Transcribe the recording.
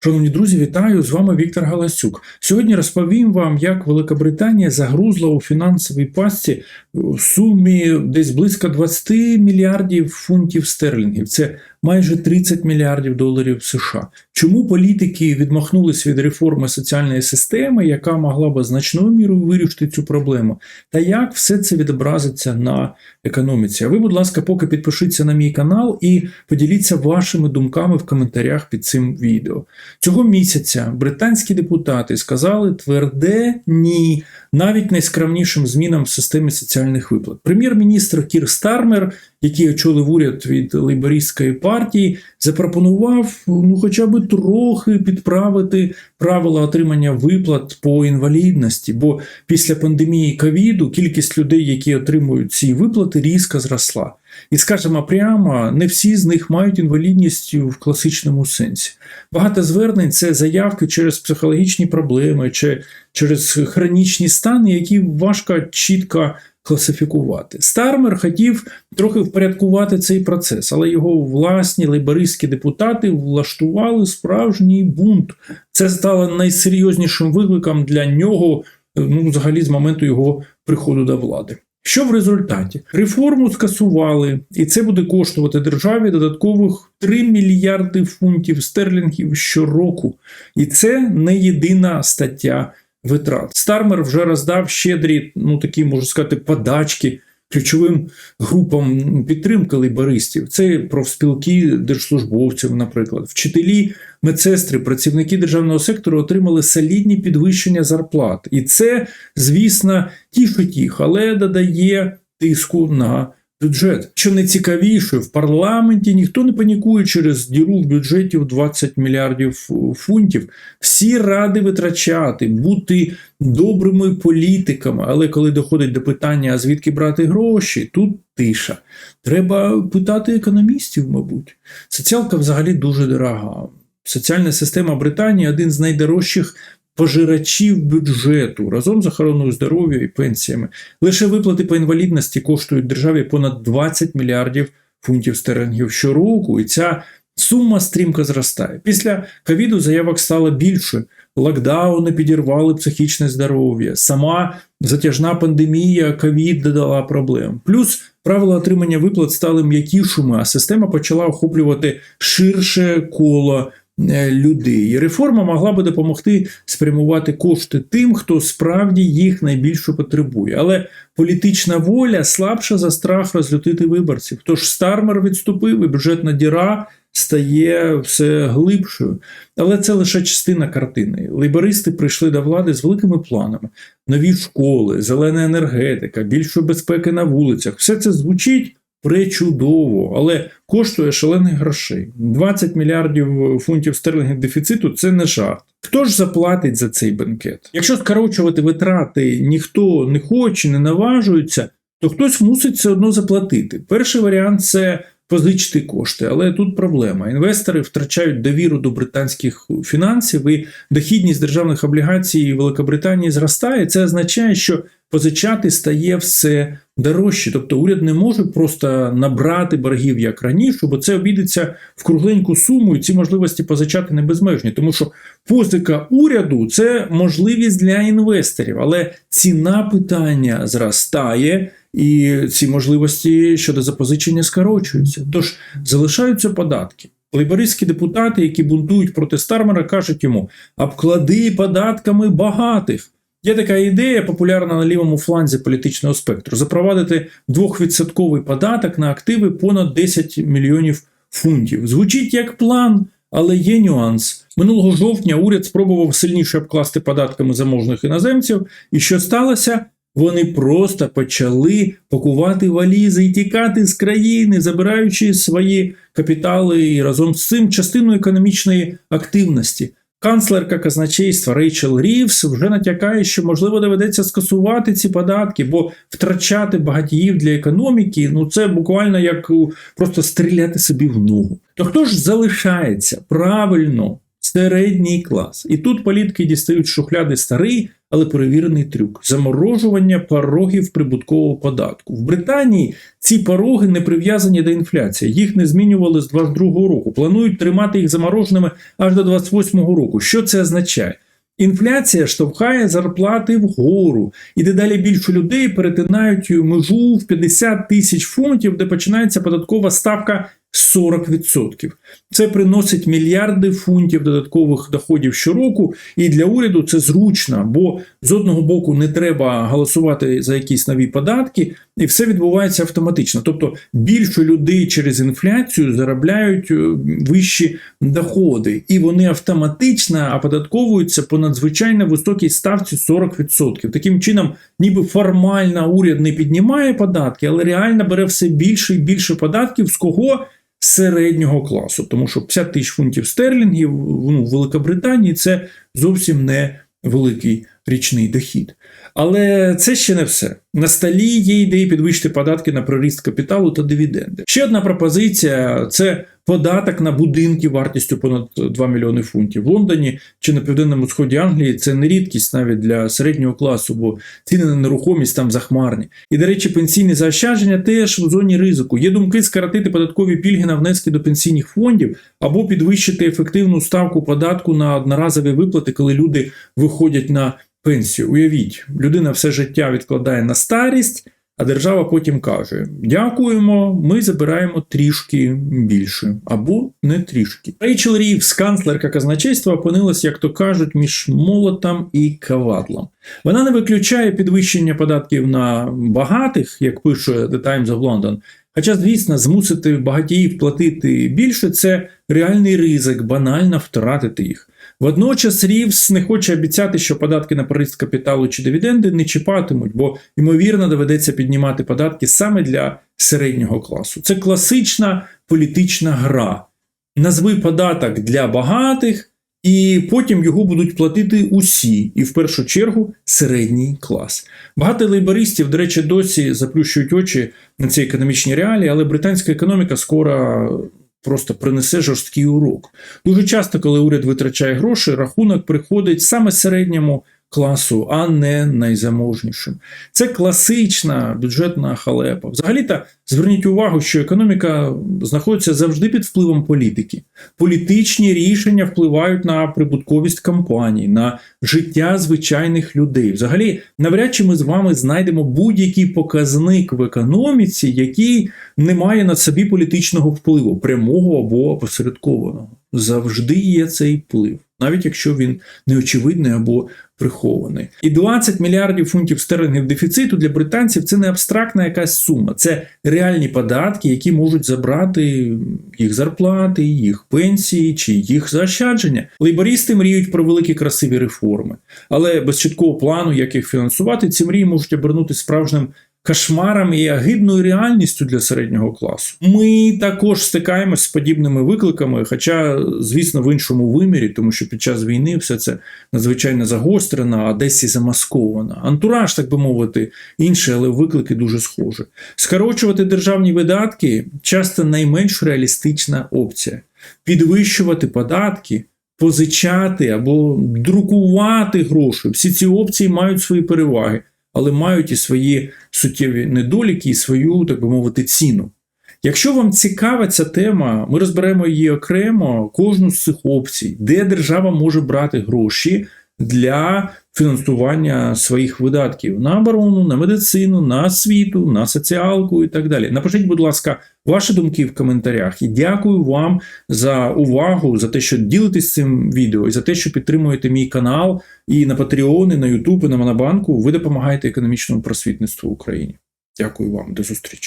Шановні друзі, вітаю! З вами Віктор Галасюк. Сьогодні розповім вам, як Велика Британія загрузла у фінансовій пастці в сумі десь близько 20 мільярдів фунтів стерлінгів. Це майже 30 мільярдів доларів США. Чому політики відмахнулись від реформи соціальної системи, яка могла би значною мірою вирішити цю проблему? Та як все це відобразиться на економіці? А ви, будь ласка, поки підпишіться на мій канал і поділіться вашими думками в коментарях під цим відео. Цього місяця британські депутати сказали тверде ні навіть найскромнішим змінам в системі соціальних виплат. Прем'єр-міністр Кір Стармер, який очолив уряд від лейбористської партії, запропонував ну, хоча б трохи підправити правила отримання виплат по інвалідності, бо після пандемії ковіду кількість людей, які отримують ці виплати, різко зросла. І скажемо прямо, не всі з них мають інвалідність в класичному сенсі. Багато звернень це заявки через психологічні проблеми чи через хронічні стани, які важко чітко класифікувати. Стармер хотів трохи впорядкувати цей процес, але його власні лейбористські депутати влаштували справжній бунт. Це стало найсерйознішим викликом для нього, ну, взагалі, з моменту його приходу до влади. Що в результаті? Реформу скасували, і це буде коштувати державі додаткових 3 мільярди фунтів стерлінгів щороку. І це не єдина стаття витрат. Стармер вже роздав щедрі, ну такі можна сказати, подачки ключовим групам підтримки лейбористів. Це профспілки держслужбовців, наприклад, вчителі, медсестри, працівники державного сектору отримали солідні підвищення зарплат. І це, звісно, тішить їх, але додає тиску на бюджет. Що найцікавіше, в парламенті ніхто не панікує через діру в бюджеті в 20 мільярдів фунтів. Всі ради витрачати, бути добрими політиками. Але коли доходить до питання, а звідки брати гроші, тут тиша. Треба питати економістів, мабуть. Соціалка взагалі дуже дорога. Соціальна система Британії один з найдорожчих пожирачів бюджету разом з охороною здоров'я і пенсіями. Лише виплати по інвалідності коштують державі понад 20 мільярдів фунтів стерлінгів щороку, і ця сума стрімко зростає. Після ковіду заявок стало більше. Локдауни підірвали психічне здоров'я. Сама затяжна пандемія ковід додала проблем. Плюс правила отримання виплат стали м'якішими, а система почала охоплювати ширше коло людей. І реформа могла би допомогти спрямувати кошти тим, хто справді їх найбільше потребує. Але політична воля слабша за страх розлютити виборців. Тож Стармер відступив, і бюджетна діра стає все глибшою. Але це лише частина картини. Лейбористи прийшли до влади з великими планами: нові школи, зелена енергетика, більше безпеки на вулицях. Все це звучить пречудово, але коштує шалених грошей. 20 мільярдів фунтів стерлингів дефіциту це не жарт. Хто ж заплатить за цей бенкет? Якщо скорочувати витрати ніхто не хоче, не наважується, то хтось мусить все одно заплатити. Перший варіант це позичити кошти, але тут проблема. Інвестори втрачають довіру до британських фінансів, і дохідність державних облігацій Великобританії зростає. Це означає, що позичати стає все дорожче. Тобто уряд не може просто набрати боргів як раніше, бо це обійдеться в кругленьку суму, і ці можливості позичати не безмежні. Тому що позика уряду це можливість для інвесторів, але ціна питання зростає. І ці можливості щодо запозичення скорочуються. Тож залишаються податки. Лейбористські депутати, які бунтують проти Стармера, кажуть йому: обклади податками багатих. Є така ідея, популярна на лівому фланзі політичного спектру: запровадити двохвідсотковий податок на активи понад 10 мільйонів фунтів. Звучить як план, але є нюанс. Минулого жовтня уряд спробував сильніше обкласти податками заможних іноземців, і що сталося? Вони просто почали пакувати валізи і тікати з країни, забираючи свої капітали і разом з цим частину економічної активності. Канцлерка казначейства Рейчел Рівс вже натякає, що можливо доведеться скасувати ці податки, бо втрачати багатіїв для економіки ну це буквально як просто стріляти собі в ногу. То хто ж залишається правильно середній клас? І тут політики дістають шухляди старий але перевірений трюк заморожування порогів прибуткового податку. В Британії ці пороги не прив'язані до інфляції. Їх не змінювали з 22-го року. Планують тримати їх замороженими аж до 28-го року. Що це означає? Інфляція штовхає зарплати вгору, і дедалі більше людей перетинають межу в 50 тисяч фунтів, де починається податкова ставка 40%. Це приносить мільярди фунтів додаткових доходів щороку, і для уряду це зручно, бо з одного боку не треба голосувати за якісь нові податки, і все відбувається автоматично. Тобто більше людей через інфляцію заробляють е, вищі доходи, і вони автоматично оподатковуються по надзвичайно високій ставці 40%. Таким чином, ніби формально уряд не піднімає податки, але реально бере все більше і більше податків з кого? Середнього класу, тому що 50 тисяч фунтів стерлінгів ну, в Великобританії це зовсім не великий річний дохід. Але це ще не все. На столі є ідеї підвищити податки на приріст капіталу та дивіденди. Ще одна пропозиція це податок на будинки вартістю понад 2 мільйони фунтів. В Лондоні чи на південному сході Англії це не рідкість навіть для середнього класу, бо ціни на нерухомість там захмарні. І, до речі, пенсійні заощадження теж в зоні ризику. Є думки скоротити податкові пільги на внески до пенсійних фондів або підвищити ефективну ставку податку на одноразові виплати, коли люди виходять на пенсію. Уявіть, людина все життя відкладає на старість, а держава потім каже: Дякуємо, ми забираємо трішки більше або не трішки. Рейчел Рівс, канцлерка казначейства, опинилась, як то кажуть, між молотом і кавадлом. Вона не виключає підвищення податків на багатих, як пише The Times of London. Хоча, звісно, змусити багатіїв платити більше це реальний ризик, банально втратити їх. Водночас Рівс не хоче обіцяти, що податки на приріст капіталу чи дивіденди не чіпатимуть, бо ймовірно доведеться піднімати податки саме для середнього класу. Це класична політична гра. Назви податок для багатих, і потім його будуть платити усі, і в першу чергу середній клас. Багато лейбористів, до речі, досі заплющують очі на ці економічні реалії, але британська економіка скоро просто принесе жорсткий урок. Дуже часто, коли уряд витрачає гроші, рахунок приходить саме середньому класу, а не найзаможнішим. Це класична бюджетна халепа. Взагалі-то зверніть увагу, що економіка знаходиться завжди під впливом політики. Політичні рішення впливають на прибутковість компаній, на життя звичайних людей. Взагалі, навряд чи ми з вами знайдемо будь-який показник в економіці, який не має на собі політичного впливу, прямого або опосередкованого. Завжди є цей вплив, навіть якщо він неочевидний або прихований. І 20 мільярдів фунтів стерлингів дефіциту для британців це не абстрактна якась сума, це реальні податки, які можуть забрати їх зарплати, їх пенсії чи їх заощадження. Лейбористи мріють про великі красиві реформи, але без чіткого плану, як їх фінансувати, ці мрії можуть обернути справжнім кошмаром і агидною реальністю для середнього класу. Ми також стикаємось з подібними викликами, хоча, звісно, в іншому вимірі, тому що під час війни все це надзвичайно загострено, а десь і замасковано. Антураж, так би мовити, інший, але виклики дуже схожі. Скорочувати державні видатки часто найменш реалістична опція. Підвищувати податки. Позичати або друкувати гроші. Всі ці опції мають свої переваги але мають і свої суттєві недоліки, і свою, так би мовити, ціну. Якщо вам цікава ця тема, ми розберемо її окремо, кожну з цих опцій, де держава може брати гроші для фінансування своїх видатків на оборону, на медицину, на освіту, на соціалку і так далі. Напишіть, будь ласка, ваші думки в коментарях. І дякую вам за увагу, за те, що ділитесь цим відео, і за те, що підтримуєте мій канал і на Patreon, і на YouTube, і на Монобанку. Ви допомагаєте економічному просвітництву в Україні. Дякую вам, до зустрічі.